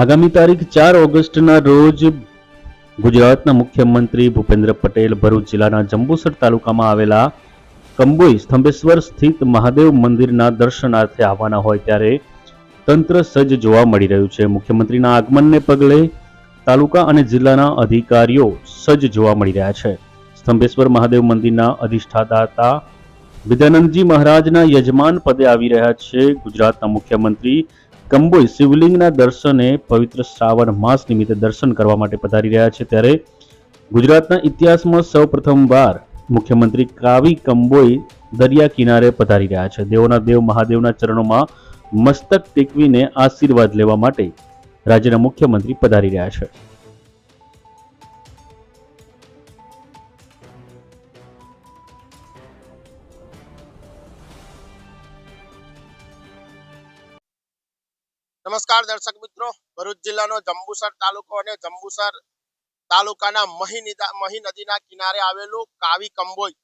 આગામી તારીખ ચાર ઓગસ્ટના રોજ ગુજરાતના મુખ્યમંત્રી ભૂપેન્દ્ર પટેલ ભરૂચ જિલ્લાના જંબુસર તાલુકામાં આવેલા કંબોઈ સ્તંભેશ્વર સ્થિત મહાદેવ મંદિરના દર્શનાર્થે આવવાના હોય ત્યારે તંત્ર સજ્જ જોવા મળી રહ્યું છે. મુખ્યમંત્રીના આગમનને પગલે તાલુકા અને જિલ્લાના અધિકારીઓ સજ્જ જોવા મળી રહ્યા છે. સ્તંભેશ્વર મહાદેવ મંદિરના અધિષ્ઠાતા વિદ્યાનંદજી મહારાજના યજમાન પદે આવી રહ્યા છે ગુજરાતના મુખ્યમંત્રી કંબોઈ શિવલિંગના દર્શને પવિત્ર શ્રાવણ માસ નિમિત્તે દર્શન કરવા માટે પધારી રહ્યા છે. ત્યારે ગુજરાતના ઇતિહાસમાં સૌ પ્રથમવાર મુખ્યમંત્રી કાવી કંબોઈ દરિયા કિનારે પધારી રહ્યા છે. દેવોના દેવ મહાદેવના ચરણોમાં મસ્તક ટેકવીને આશીર્વાદ લેવા માટે રાજ્યના મુખ્યમંત્રી પધારી રહ્યા છે. દર્શક મિત્રો, ભરૂચ જિલ્લાનો જંબુસર તાલુકો અને જંબુસર તાલુકાના મહી મહી નદીના કિનારે આવેલું કાવી કંબોઈ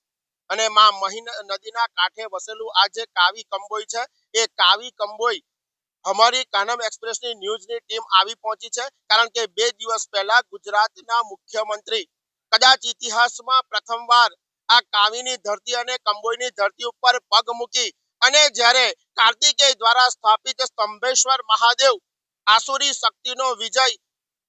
અને માં મહી નદીના કાંઠે વસેલું આ જે કાવી કંબોઈ છે, એ કાવી કંબોઈ અમારી કાનમ એક્સપ્રેસની ન્યૂઝની ટીમ આવી પહોંચી છે, કારણ કે બે દિવસ પહેલા ગુજરાતના મુખ્યમંત્રી કદાચ ઇતિહાસમાં પ્રથમવાર આ કાવીની ધરતી અને કંબોઈની ધરતી ઉપર પગ મૂકી અને જ્યારે કાર્તિકેય દ્વારા સ્થાપિત સ્તંભેશ્વર મહાદેવ આસુરી શક્તિનો વિજય,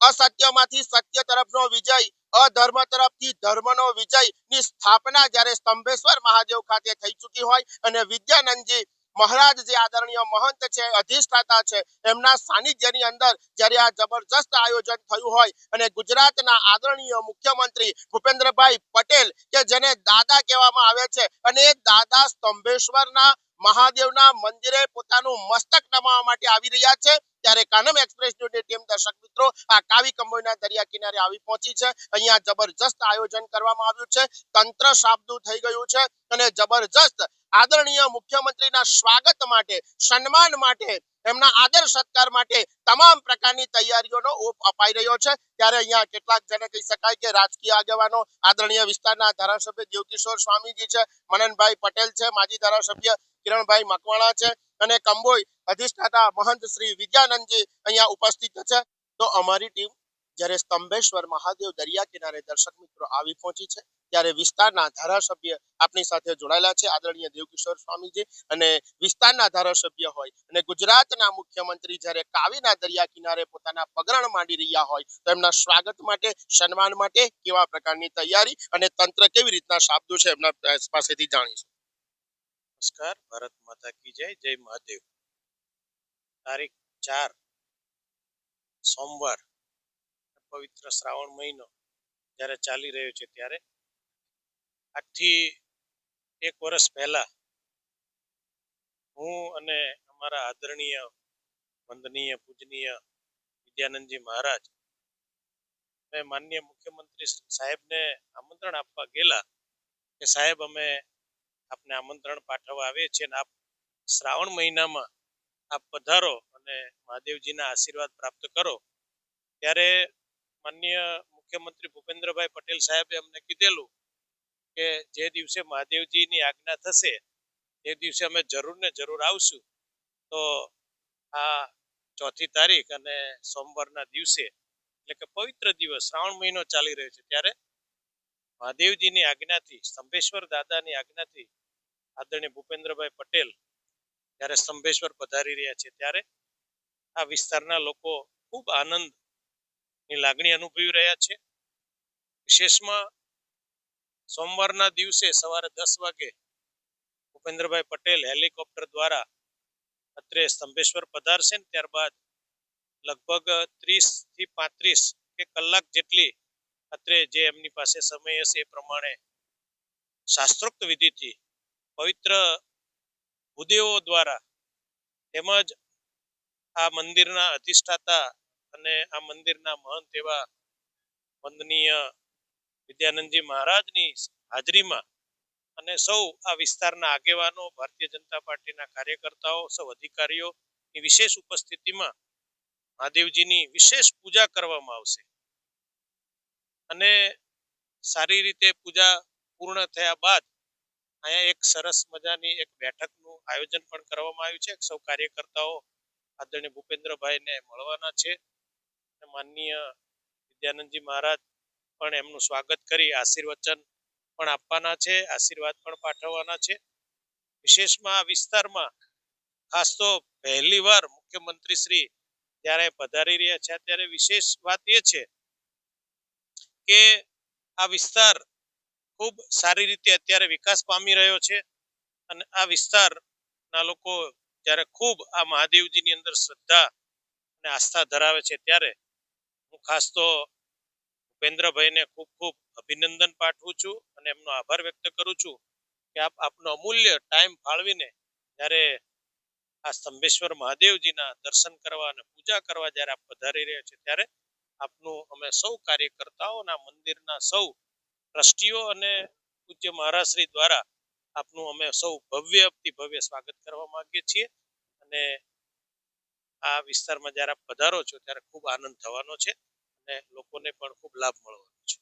અસત્યમાંથી સત્ય તરફનો વિજય, અધર્મ તરફથી ધર્મનો વિજયની સ્થાપના જ્યારે સ્તંભેશ્વર મહાદેવ ખાતે થઈ ચૂકી હોય અને વિદ્યાનંદજી મહારાજ જે આદરણીય મહંત છે, અધિષ્ઠાતા છે, એમના સાનિધ્યની અંદર જ્યારે આ જબરજસ્ત આયોજન થયું હોય અને ગુજરાતના આદરણીય મુખ્યમંત્રી ભૂપેન્દ્રભાઈ પટેલ કે જેને દાદા કહેવામાં આવે છે અને દાદા સ્તંભેશ્વરના મહાદેવના મંદિરે પોતાનું મસ્તક નમાવા માટે આવી રહ્યા છે. ત્યારે કાનમ એક્સપ્રેસ ટીમ દર્શક મિત્રો, આ કાવી કંબોઈના દરિયા કિનારે આવી પહોંચી છે. અહીંયા જબરજસ્ત આયોજન કરવામાં આવ્યું છે. તંત્ર શાબ્દું થઈ ગયું છે અને જબરજસ્ત આદરણીય મુખ્યમંત્રીના સ્વાગત માટે, સન્માન માટે, એમના આદર સત્કાર માટે તમામ પ્રકારની તૈયારીઓનો ઓપ અપાઈ રહ્યો છે. ત્યારે અહીંયા કેટલાક જેને કહી શકાય કે રાજકીય આગેવાનો, આદરણીય વિસ્તારના ધારાસભ્ય દેવકિશોર સ્વામીજી છે, મનનભાઈ પટેલ છે, માજી ધારાસભ્ય કિરણભાઈ મકવાણા છે અને કંબોઈ અધિષ્ઠાતા મહંત શ્રી વિદ્યાનંદજી અહીંયા ઉપસ્થિત છે. તો અમારી ટીમ જ્યારે સ્તંભેશ્વર મહાદેવ દરિયા કિનારે દર્શક મિત્રો આવી પહોંચી છે, ત્યારે વિસ્તારના ધારાસભ્ય આપણી સાથે જોડાયેલા છે, આદરણીય દેવકિશોર સ્વામીજી અને વિસ્તારના ધારાસભ્ય હોય અને ગુજરાતના મુખ્યમંત્રી જ્યારે કાવીના દરિયા કિનારે પોતાના પગરણ માંડી રહ્યા હોય, તો એમના સ્વાગત માટે, સન્માન માટે કેવા પ્રકારની તૈયારી અને તંત્ર કેવી રીતના શાબ્દો છે એમના પાસેથી જાણીશું. નમસ્કાર, ભારત માતા કી જય જય મહાદેવ. તારીખ ચાર, સોમવાર, પવિત્ર શ્રાવણ મહિનો જ્યારે ચાલી રહ્યો છે ત્યારે આજથી એક વર્ષ પહેલા હું અને અમારા આદરણીય, વંદનીય, પૂજનીય વિદ્યાનંદજી મહારાજ અને માનનીય મુખ્યમંત્રી સાહેબને આમંત્રણ આપવા ગયેલા કે સાહેબ, અમે આપને આમંત્રણ પાઠવવા આવે છે અને આપ શ્રાવણ મહિનામાં આપ પધારો અને મહાદેવજીના આશીર્વાદ પ્રાપ્ત કરો. ત્યારે માન્ય મુખ્યમંત્રી ભૂપેન્દ્રભાઈ પટેલ સાહેબે અમને કીધેલું કે જે દિવસે મહાદેવજીની આજ્ઞા થશે, તે દિવસે અમે જરૂર ને જરૂર આવશું. તો આ ચોથી તારીખ અને સોમવારના દિવસે, એટલે કે પવિત્ર દિવસ, શ્રાવણ મહિનો ચાલી રહ્યો છે. ત્યારે મહાદેવજીની આજ્ઞાથી, સ્તંભેશ્વર દાદાની આજ્ઞાથી આદરણીય ભૂપેન્દ્રભાઈ પટેલ જ્યારે સ્તંભેશ્વર પધારી રહ્યા છે, ત્યારે આ વિસ્તારના લોકો ખૂબ આનંદની લાગણી અનુભવી રહ્યા છે. વિશેષમાં સોમવારના દિવસે સવારે દસ વાગે ભૂપેન્દ્રભાઈ પટેલ હેલિકોપ્ટર દ્વારા અત્રે સ્તંભેશ્વર પધારશે ને ત્યારબાદ લગભગ ત્રીસથી પાંત્રીસ કે કલાક જેટલી અત્રે જે એમની પાસે સમય હશે એ પ્રમાણે શાસ્ત્રોક્ત વિધિથી પવિત્ર ભૂદેવો દ્વારા તેમજ આ મંદિરના અધિષ્ઠાતા અને આ મંદિરના મહંત એવા વંદનીય વિદ્યાનંદજી મહારાજની હાજરીમાં અને સૌ આ વિસ્તારના આગેવાનો, ભારતીય જનતા પાર્ટીના કાર્યકર્તાઓ, સૌ અધિકારીઓની વિશેષ ઉપસ્થિતિમાં મહાદેવજીની વિશેષ પૂજા કરવામાં આવશે. અને સારી રીતે પૂજા પૂર્ણ થયા બાદ અહીંયા એક સરસ મજાની એક બેઠકનું આયોજન પણ કરવામાં આવ્યું છે. સૌ કાર્યકર્તાઓ આદરણીય ભૂપેન્દ્રભાઈને મળવાના છે. માનનીય વિદ્યાનંદજી મહારાજ પણ એમનું સ્વાગત કરી આશીર્વચન પણ આપવાના છે, આશીર્વાદ પણ પાઠવવાના છે. વિશેષમાં આ વિસ્તારમાં ખાસ તો પહેલી વાર મુખ્યમંત્રી શ્રી જ્યારે પધારી રહ્યા છે, ત્યારે વિશેષ વાત એ છે કે આ વિસ્તાર ખૂબ સારી રીતે અત્યારે વિકાસ પામી રહ્યો છે. અને આ વિસ્તારના લોકો જ્યારે ખૂબ આ મહાદેવજીની અંદર શ્રદ્ધા અને આસ્થા ધરાવે છે ત્યારે હું ખાસ તો ભૂપેન્દ્રભાઈને ખૂબ ખૂબ અભિનંદન પાઠવું છું અને એમનો આભાર વ્યક્ત કરું છું કે આપ આપનો અમૂલ્ય ટાઈમ ફાળવીને જ્યારે આ સ્તંભેશ્વર મહાદેવજીના દર્શન કરવા અને પૂજા કરવા જ્યારે આપ પધારી રહ્યા છે ત્યારે આપનું અમે સૌ કાર્યકર્તાઓના મંદિરના સૌ ટ્રસ્ટીઓ અને પૂજ્ય મહારાજશ્રી દ્વારા આપનું અમે સૌ ભવ્યથી ભવ્ય સ્વાગત કરવા માંગીએ છીએ. અને આ વિસ્તારમાં જ્યારે આપ પધારો છો ત્યારે ખૂબ આનંદ થવાનો છે અને લોકોને પણ ખૂબ લાભ મળવાનો છે.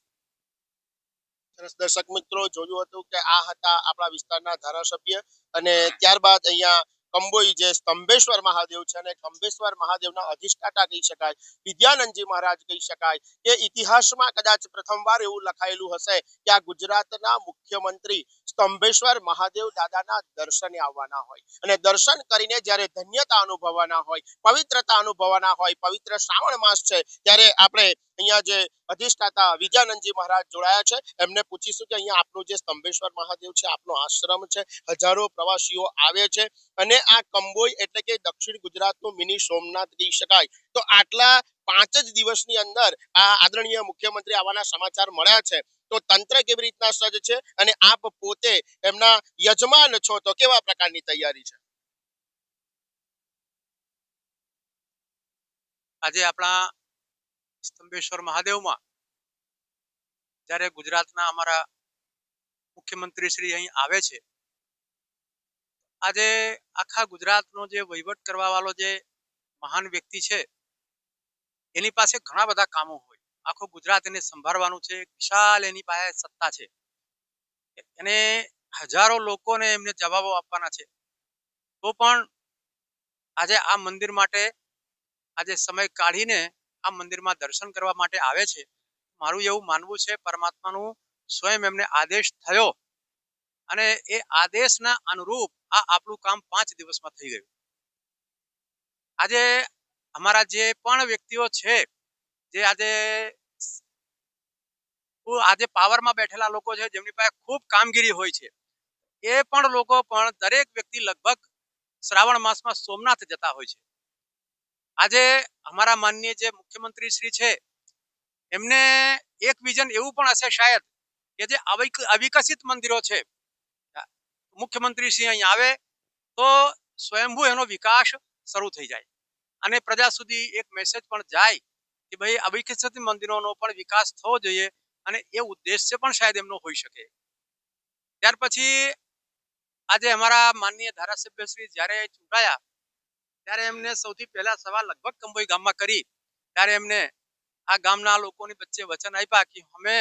સરસ. દર્શક મિત્રો, જોયું હતું કે આ હતા આપણા વિસ્તારના ધારાસભ્ય અને ત્યારબાદ અહીંયા કંબોઈ જે સ્તંભેશ્વર મહાદેવ છે અને કંબેશ્વર મહાદેવના અધિષ્ઠાતા કહી શકાય, વિદ્યાનંદજી મહારાજ કહી શકાય કે ઇતિહાસમાં કદાચ પ્રથમવાર એવું લખાયેલું હશે કે આ ગુજરાતના મુખ્યમંત્રી સ્તંભેશ્વર મહાદેવ દાદાના દર્શને આવવાના હોય. અને દર્શન કરીને જ્યારે ધન્યતા અનુભવવાના હોય, પવિત્રતા અનુભવવાના હોય, પવિત્ર શ્રાવણ માસ છે, ત્યારે આપણે અહીંયા જે અધિષ્ઠાતા વિદ્યાનંદજી મહારાજ જોડાયા છે, એમને પૂછીશું કે અહીંયા આપણું જે સ્તંભેશ્વર મહાદેવ છે આપનો આશ્રમ છે, હજારો પ્રવાસીઓ આવે છે, અને આ કંબોઈ એટલે કે દક્ષિણ ગુજરાતનું મિની સોમનાથ કહી શકાય. તો આટલા પાંચ જ દિવસની અંદર આ આદરણીય મુખ્યમંત્રી આવવાના સમાચાર મળ્યા છે. તો તંત્ર કેવી રીતના સજ્જ છે અને આપ પોતે એમના યજમાન છો તો કેવા પ્રકારની તૈયારી છે? આજે આપણા સ્તંભેશ્વર મહાદેવમાં જ્યારે ગુજરાતના અમારા મુખ્યમંત્રી શ્રી અહીં આવે છે, આજે આખા ગુજરાતનો જે વહીવટ કરવા વાળો જે મહાન વ્યક્તિ છે, એની પાસે ઘણા બધા કામો હોય. આખું ગુજરાત એને સંભાળવાનું છે. વિશાલ એની પાસે સત્તા છે. એને હજારો લોકોને એમને જવાબો આપવાના છે. તો પણ આજે આ મંદિર માટે, આજે સમય કાઢીને આ મંદિરમાં દર્શન કરવા માટે આવે છે. મારું એવું માનવું છે, પરમાત્માનું સ્વયં એમને આદેશ થયો. અને એ આદેશના અનુરૂપ આ આપણું કામ પાંચ દિવસમાં થઈ ગયું. આજે અમારા જે પણ વ્યક્તિઓ છે જે આજે આજે પાવરમાં બેઠેલા લોકો છે, જેમની પાસે ખૂબ કામગીરી હોય છે, એ પણ લોકો પણ દરેક વ્યક્તિ લગભગ શ્રાવણ માસમાં સોમનાથ જતા હોય છે. આજે અમારા માનનીય જે મુખ્યમંત્રી શ્રી છે, એમને એક વિઝન એવું પણ હશે શાયદ કે જે અવિકસિત મંદિરો છે, મુખ્યમંત્રી શ્રી અહીં આવે તો સ્વયંભૂ એનો વિકાસ શરૂ થઈ જાય અને પ્રજા સુધી એક મેસેજ પણ જાય કે ભાઈ અવિકસિત મંદિરોનો પણ વિકાસ થવો જોઈએ અને એ ઉદ્દેશ્ય પણ શાયદ એમનો હોઈ શકે. ત્યાર પછી આજે અમારા માનનીય ધારાસભ્ય શ્રી જ્યારે ચૂંટાયા, ત્યારે એમને સૌથી પહેલા સવાલ લગભગ કંબોઈ ગામમાં કરી, ત્યારે એમને આ ગામના લોકોની વચ્ચે વચન આપ્યા કે અમે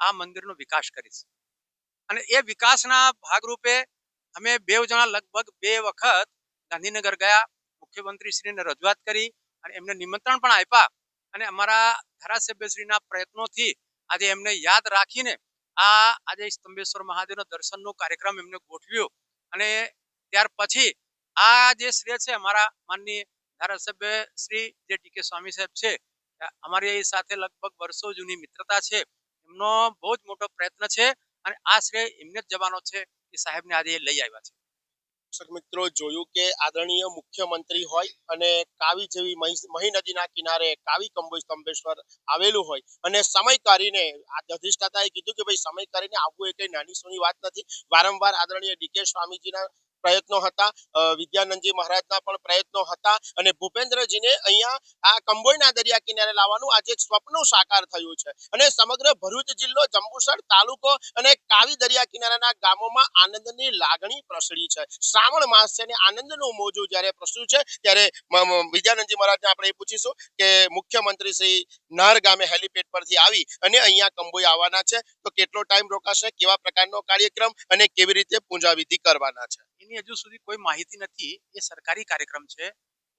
આ મંદિરનો વિકાસ કરીશું. અને એ વિકાસના ભાગરૂપે અમે બે જણા લગભગ બે વખત ગાંધીનગર ગયા મુખ્યમંત્રી શ્રીને રજૂઆત કરી અને એમને નિમંત્રણ પણ આપ્યા. અને અમારા ધારાસભ્યશ્રીના પ્રયત્નોથી આજે એમને યાદ રાખીને આ આજે સ્તંભેશ્વર મહાદેવના દર્શનનો કાર્યક્રમ એમને ગોઠવ્યો. અને ત્યાર પછી આ જે શ્રેય છે અમારા માનની ધારાસભ્ય શ્રી જે ટી કે સ્વામી સાહેબ છે, અમારી સાથે લગભગ વર્ષો જૂની મિત્રતા છે. એમનો બહુ જ મોટો પ્રયત્ન છે અને આ શ્રેય એમને જ જવાનો છે એ સાહેબને આજે લઈ આવ્યા છે. દર્શક મિત્રો, જોયું કે આદરણીય મુખ્યમંત્રી હોય અને કાવી જેવી મહી નદીના કિનારે કાવી કંબોજ સ્તંભેશ્વર આવેલું હોય અને સમય કરીને અધિષ્ઠાતાએ કીધું કે ભાઈ, સમય કરીને આવવું એ કઈ નાની સોની વાત નથી. વારંવાર આદરણીય ડીકે સ્વામીજીના પ્રયત્નો હતા. વિદ્યાનંદજી મહારાજના પણ પ્રયત્નો હતા અને ભૂપેન્દ્રજીને અહીંયા આ કંબોઈના દરિયા કિનારે લાવવાનું આજે એક સ્વપ્ન સાકાર થયું છે. અને સમગ્ર ભરૂચ જિલ્લો જંબુસર તાલુકો અને કાવી દરિયા કિનારાના ગામોમાં આનંદની લાગણી પ્રસરી છે. શ્રાવણ માસ છે અને આનંદનું મોજું જ્યારે પ્રસર્યું છે, ત્યારે વિદ્યાનંદજી મહારાજને આપણે એ પૂછીશું કે મુખ્યમંત્રી શ્રી નાર ગામે હેલિપેડ પરથી આવી અને અહીંયા કંબોઈ આવવાના છે, તો કેટલો ટાઈમ રોકાશે, કેવા પ્રકારનો કાર્યક્રમ અને કેવી રીતે પૂંજાવિધિ કરવાના છે? એની હજુ સુધી કોઈ માહિતી નથી. એ સરકારી કાર્યક્રમ છે.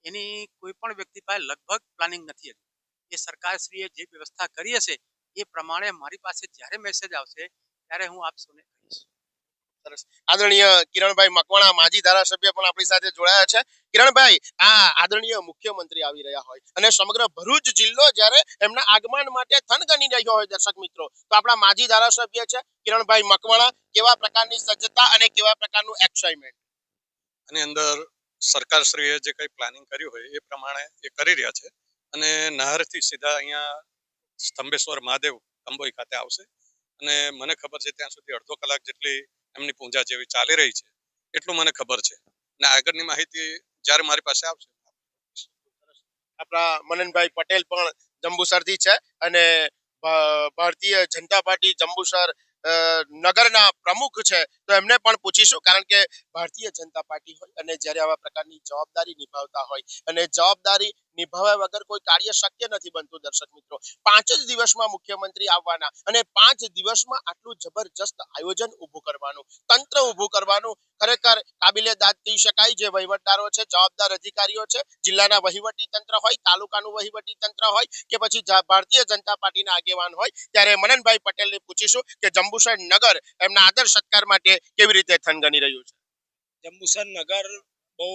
એની કોઈ પણ વ્યક્તિ પાસે લગભગ પ્લાનિંગ નથી એ સરકારશ્રીએ જે વ્યવસ્થા કરી હશે એ પ્રમાણે મારી પાસે જ્યારે મેસેજ આવશે ત્યારે હું આપ સૌને કહીશ. આદરણીય કિરણભાઈ મકવાણા, માજી ધારાસભ્ય પણ આપણી સાથે જોડાયા છે. કિરણભાઈ, આ આદરણીય મુખ્યમંત્રી આવી રહ્યા હોય અને સમગ્ર ભરૂચ જિલ્લો જ્યારે એમના આગમન માટે થનગની રહ્યો હોય દર્શક મિત્રો, તો આપણા માજી ધારાસભ્ય છે કિરણભાઈ મકવાણા. કેવા પ્રકારની સજ્જતા અને કેવા પ્રકારનું એક્સાઇટમેન્ટ અને અંદર સરકારશ્રીએ જે કંઈ પ્લાનિંગ કર્યું હોય એ પ્રમાણે એ કરી રહ્યા છે અને નહરથી સીધા અહીંયા સ્તંભેશ્વર મહાદેવ કંબોઈ ખાતે આવશે. અને મને ખબર છે ત્યાં સુધી અડધો કલાક જેટલી એમની પૂજા જેવી ચાલી રહી છે, એટલું મને ખબર છે. અને આગળની માહિતી જ્યારે મારી પાસે આવશે, આપણા મનનભાઈ પટેલ પણ જંબુસરથી છે અને ભારતીય જનતા પાર્ટી જંબુસર નગરના પ્રમુખ છે, તો એમને પણ પૂછીશું. કારણ કે ભારતીય જનતા પાર્ટી હોય અને જ્યારે આવા પ્રકારની જવાબદારી નિભાવતા હોય અને જવાબદારી નિભાવ્યા વગર કોઈ કાર્ય શક્ય નથી બનતું, દર્શક મિત્રો. પાંચ જ દિવસમાં મુખ્યમંત્રી આવવાના અને પાંચ દિવસમાં આટલું જબરજસ્ત આયોજન ઊભું કરવાનું, તંત્ર ઊભું કરવાનું, ખરેખર કાબિલે દાદ કહી શકાય જે વહીવટદારો છે, જવાબદાર અધિકારીઓ છે, જિલ્લાના વહીવટી તંત્ર હોય, તાલુકાનું વહીવટી તંત્ર હોય કે પછી ભારતીય જનતા પાર્ટીના આગેવાન હોય, ત્યારે મનનભાઈ પટેલને પૂછીશું કે જંબુસર નગર એમના આદર સત્કાર માટે કેવી રીતે થનગની રહ્યું છે? જંબુસર નગર બહુ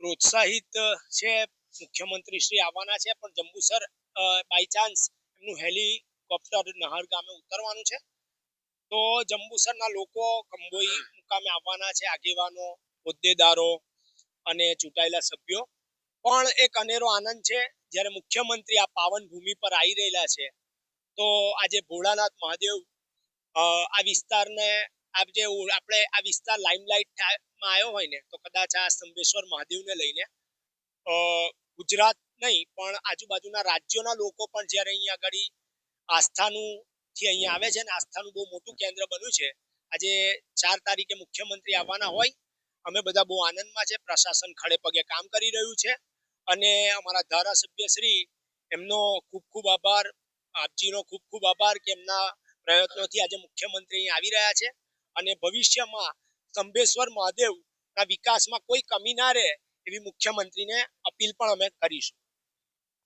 પ્રોત્સાહિત છે મુખ્યમંત્રી શ્રી આવવાના છે, પણ જંબુસર બાય ચાન્સ એમનું હેલિકોપ્ટર નહર ગામે ઉતરવાનું છે. તો જંબુસરના લોકો કંબોઈ મુકામે આવવાના છે, આગેવાનો, હોદ્દેદારો અને ચૂંટાયેલા સભ્યો. પણ એક અનેરો આનંદ છે, જ્યારે મુખ્યમંત્રી આ પાવન ભૂમિ પર આવી રહેલા છે, તો આજે ભોળાનાથ મહાદેવ આ વિસ્તારને આપ જે આપણે આ વિસ્તાર લાઇમલાઇટમાં આવ્યો હોય ને, તો કદાચ આ સ્તંભેશ્વર મહાદેવને લઈને ગુજરાત નહીં, પણ આજુબાજુના રાજ્યોના લોકો પણ જ્યારે અહીંયા આગળ આસ્થાનું થી અહીંયા આવે છે ને, આસ્થાનું બહુ મોટું કેન્દ્ર બન્યું છે, આજે ચાર તારીખે મુખ્યમંત્રી આવવાના હોય, અમે બધા બહુ આનંદમાં છે, પ્રશાસન ખડે પગે કામ કરી રહ્યું છે, અને અમારા ધારાસભ્ય શ્રી, એમનો ખૂબ ખૂબ આભાર, આપજીનો ખૂબ ખૂબ આભાર કે એમના પ્રયત્નોથી આજે મુખ્યમંત્રી અહીંયા આવી રહ્યા છે. અને ભવિષ્યમાં સ્તંભેશ્વર મહાદેવના વિકાસમાં કોઈ કમી ના રહે એવી મુખ્યમંત્રીને અપીલ પણ અમે કરીશું.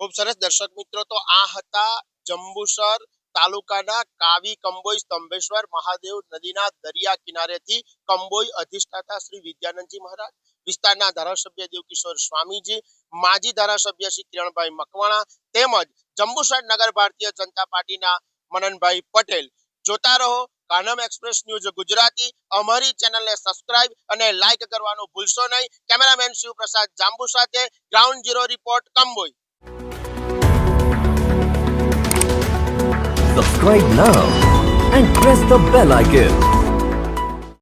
ખૂબ સરસ દર્શક મિત્રો, તો આ હતા જંબુસર તાલુકાના કાવી કંબોઈ સ્તંભેશ્વર મહાદેવ નદીના દરિયા કિનારેથી કંબોઈ અધિષ્ઠાતા શ્રી વિદ્યાનંદજી મહારાજ, વિસ્તારના ધારાસભ્ય દેવકિશોર સ્વામીજી, માજી ધારાસભ્ય શ્રી કિરણભાઈ મકવાણા તેમજ જંબુસર નગર ભારતીય જનતા પાર્ટીના મનનભાઈ પટેલ. જોતા રહો કાનમ એક્સપ્રેસ ન્યૂઝ ગુજરાતી. અમારી ચેનલને સબસ્ક્રાઇબ અને લાઈક કરવાનું ભૂલશો નહીં. કેમેરામેન શિવપ્રસાદ જાંબુ સાથે ground zero report Kamboi. Subscribe now and press the bell icon.